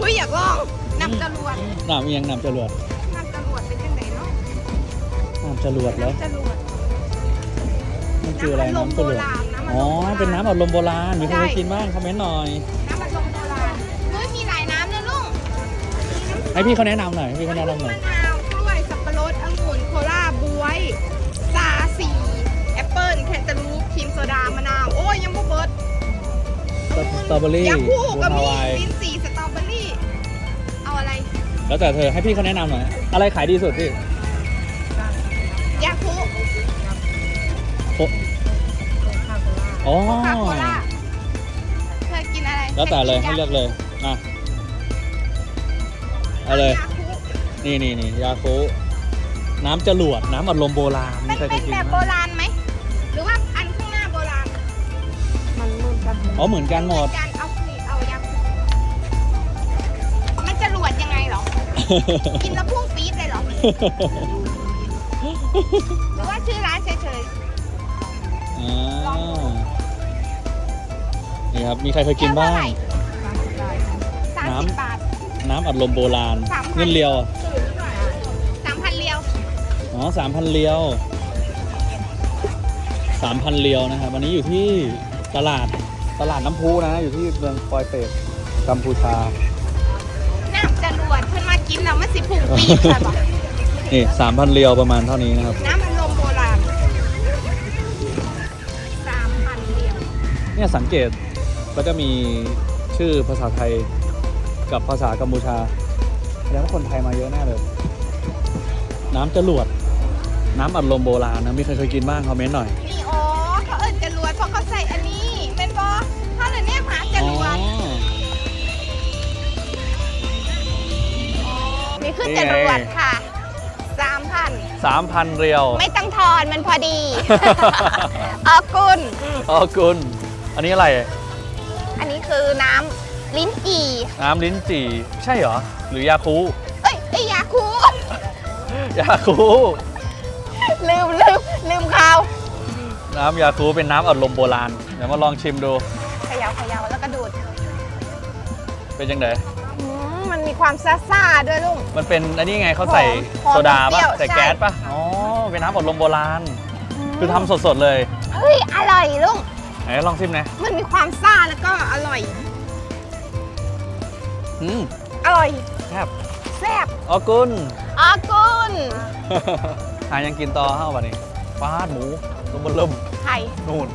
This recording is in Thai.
คุยอยากลองนำจรวดน้ำเอียงน้ำจรวดนำจรวดเป็นยังไงเนาะน้ำจรวดแล้วจรวด มันคืออะไรน้ำอัดลมน้ำจรวดโบราณน้ำอัดลมอ๋อโบราณเป็นน้ำอัดลมโบราณมีใครใช่เคยกินบ้างคอมเมนต์หน่อย น้ำมันลมโบราณเฮ้ยมีหลายน้ำนะลุงให้พี่เขาแนะนำหน่อยให้พี่เขาแนะนำหน่อยมะนาวกล้วยสับปะรดองุ่นโคลาบวยซาซีแอปเปิ้ลแคนตาลูปครีมโซดามะนาว โอ้ยยังบ่เบิดสตรอเบอรี่ยาคูบูก็ฮามีวายลิ้นจี่ส แล้วแต่เธอให้พี่เขาแนะนำหน่อย อะไรขายดีสุดพี่ยาคูโคอ๋อโคคาโคล่าเธอกินอะไรแล้วแต่เลยธให้กินเลือกเลยอะเอาเลย ยาคูนี่นี่นี่ยาคูน้ำจรวดน้ำอัดลมโบราณมัมีนใครเคเป็ยนกินแบบไหโบมราณไหม หรือว่าอันข้างหน้าโบราณมันเหมือนกันอ๋อเหมือนกันหมดการเอาคลีเอ กินแล้วพุ่งปี๊ดเลยเหรอหรือว่าชื่อร้านเฉยอ่านี่ครับ มีใครเคยๆกินบ้าง สามสิบบาท น้ำอัดลมโบราณ สามพัน เงินเลียวอะสามพันเรียวอ๋อสามพันเลียวสามพันเลียวนะครับ วันนี้อยู่ที่ตลาดตลาดน้ำพุนะ อยู่ที่เมืองปอยเปตกัมพูชา กินแล้วมันสิพุ่งปี๊ดค่ะบอกนี่สามพันเลียวประมาณเท่านี้นะครับ น้ำมันลมโบราณสามพันเรียวเนี่ยสังเกตก็จะมีชื่อภาษาไทยกับภาษากัมพูชาแสดงว่าคนไทยมาเยอะแน่เลย น้ำจรวด น้ำอัดลมโบราณนะมีใครเคยกินบ้างคอมเมนต์หน่อยนี่อ๋อ นี่คือจรวดค่ะสามพันสามพันเรียว ไม่ต้องทอนมันพอดีอากุลอ๋อคุณ อันนี้อะไร อันนี้คือน้ำลิ้นจี่น้ำลิ้นจี่ ใช่เหรอ หรือยาคู เอ้ยไอยยาคูยาคู ลืมลืมลืมเขาน้ำยาคูเป็นน้ำอัดลมโบราณ เดี๋ยวมาลองชิมดู เขยาเขยาแล้วก็ดูดเป็นยังไงอืมมันมี ความซ่าซ่าๆด้วยลุงมันเป็นอันนี้ไงเขาใส่หอมโซดาเปรี้ป่ะยวใส่ใช่แก๊สป่ะอ๋อเป็นน้ำอัดลมโบราณ คือทำสดๆเลยเฮ้ยอร่อยลุงไหนลองชิมหนะมันมีความซ่าแล้วก็อร่อย อืมอร่อยแซ่บแซ่บอ๋อกุน อากุลหายังกินต่อเฮ้าวันนี้ฟาดหมูตัวบนเริ่มไข่นู่น